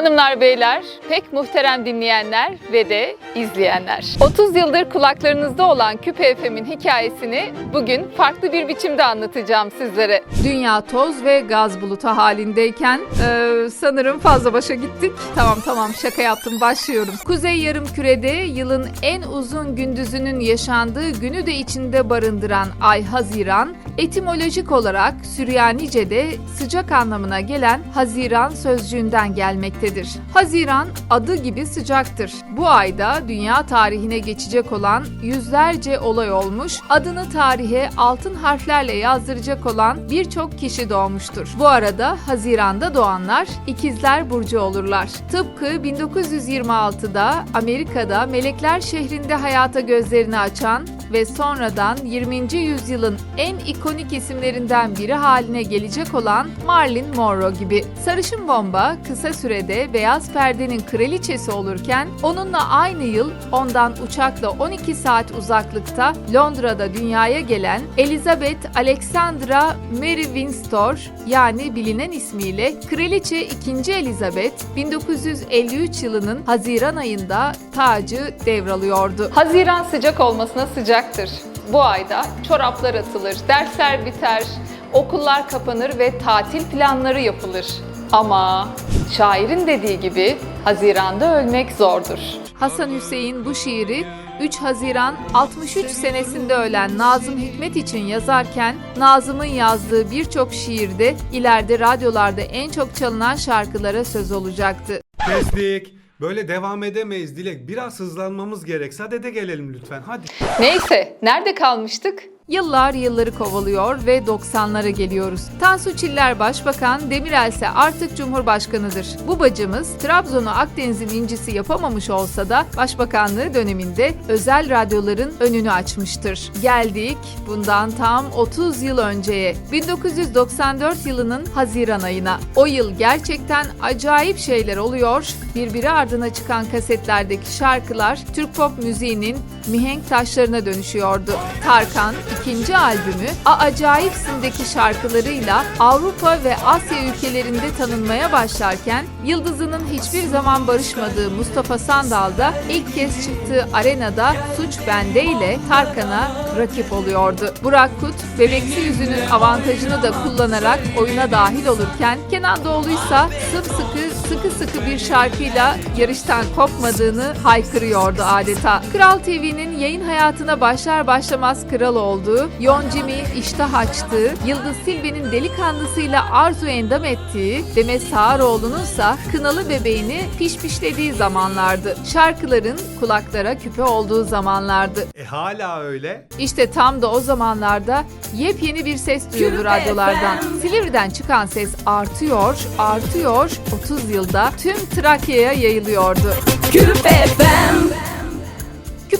Hanımlar, beyler, pek muhterem dinleyenler ve de izleyenler. 30 yıldır kulaklarınızda olan Küpe FM'in hikayesini bugün farklı bir biçimde anlatacağım sizlere. Dünya toz ve gaz bulutu halindeyken eee, sanırım fazla başa gittik. Tamam tamam şaka yaptım başlıyorum. Kuzey yarım kürede yılın en uzun gündüzünün yaşandığı günü de içinde barındıran ay Haziran, etimolojik olarak Süryanice'de sıcak anlamına gelen Haziran sözcüğünden gelmektedir. Haziran adı gibi sıcaktır. Bu ayda dünya tarihine geçecek olan yüzlerce olay olmuş, adını tarihe altın harflerle yazdıracak olan birçok kişi doğmuştur. Bu arada Haziran'da doğanlar ikizler burcu olurlar. Tıpkı 1926'da Amerika'da Melekler şehrinde hayata gözlerini açan ve sonradan 20. yüzyılın en ikonik isimlerinden biri haline gelecek olan Marilyn Monroe gibi. Sarışın Bomba kısa sürede beyaz perdenin kraliçesi olurken onunla aynı yıl ondan uçakla 12 saat uzaklıkta Londra'da dünyaya gelen Elizabeth Alexandra Mary Windsor yani bilinen ismiyle Kraliçe 2. Elizabeth 1953 yılının Haziran ayında tacı devralıyordu. Haziran sıcak olmasına sıcaktır. Bu ayda çoraplar atılır, dersler biter, okullar kapanır ve tatil planları yapılır. Ama şairin dediği gibi Haziran'da ölmek zordur. Hasan Hüseyin bu şiiri 3 Haziran 63 senesinde ölen Nazım Hikmet için yazarken Nazım'ın yazdığı birçok şiirde ileride radyolarda en çok çalınan şarkılara söz olacaktı. Kestik. Böyle devam edemeyiz Dilek. Biraz hızlanmamız gerek. Sadede gelelim lütfen. Hadi. Neyse, nerede kalmıştık? Yıllar yılları kovalıyor ve 90'lara geliyoruz. Tansu Çiller Başbakan, Demirel ise artık Cumhurbaşkanıdır. Bu bacımız Trabzon'u Akdeniz'in incisi yapamamış olsa da Başbakanlığı döneminde özel radyoların önünü açmıştır. Geldik bundan tam 30 yıl önceye. 1994 yılının Haziran ayına. O yıl gerçekten acayip şeyler oluyor. Birbiri ardına çıkan kasetlerdeki şarkılar Türk pop müziğinin mihenk taşlarına dönüşüyordu. Tarkan ikinci albümü A Acayipsin'deki şarkılarıyla Avrupa ve Asya ülkelerinde tanınmaya başlarken Yıldızı'nın hiçbir zaman barışmadığı Mustafa Sandal da ilk kez çıktığı arenada Suç Bende ile Tarkan'a rakip oluyordu. Burak Kut bebeksi yüzünün avantajını da kullanarak oyuna dahil olurken Kenan Doğulu'ysa sımsıkı sıkı sıkı bir şarkıyla yarıştan kopmadığını haykırıyordu adeta. Kral TV'nin yayın hayatına başlar başlamaz kral olduğu, Yon Jimmy iştah açtığı, Yıldız Silbe'nin delikanlısıyla arzu endam ettiği, Demet Sağaroğlu'nunsa kınalı bebeğini pişpişlediği zamanlardı. Şarkıların kulaklara küpe olduğu zamanlardı. E hala öyle. İşte tam da o zamanlarda yepyeni bir ses duyuldu radyolardan. Silivri'den çıkan ses artıyor, artıyor, 30 yılda tüm Trakya'ya yayılıyordu. Küpe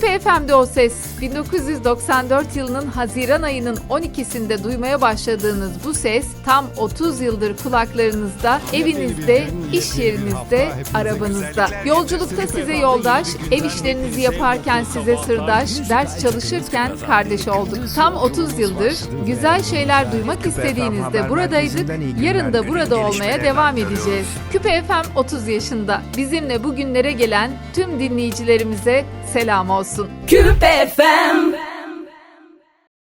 Küpe FM'de o ses 1994 yılının Haziran ayının 12'sinde duymaya başladığınız bu ses tam 30 yıldır kulaklarınızda, evinizde, iş yerinizde, arabanızda. Yolculukta size yoldaş, ev işlerinizi yaparken size sırdaş, ders çalışırken kardeş olduk. Tam 30 yıldır güzel şeyler duymak istediğinizde buradaydık, yarın da burada olmaya devam edeceğiz. Küpe FM 30 yaşında. Bizimle bugünlere gelen tüm dinleyicilerimize selam olsun. Küpe FM.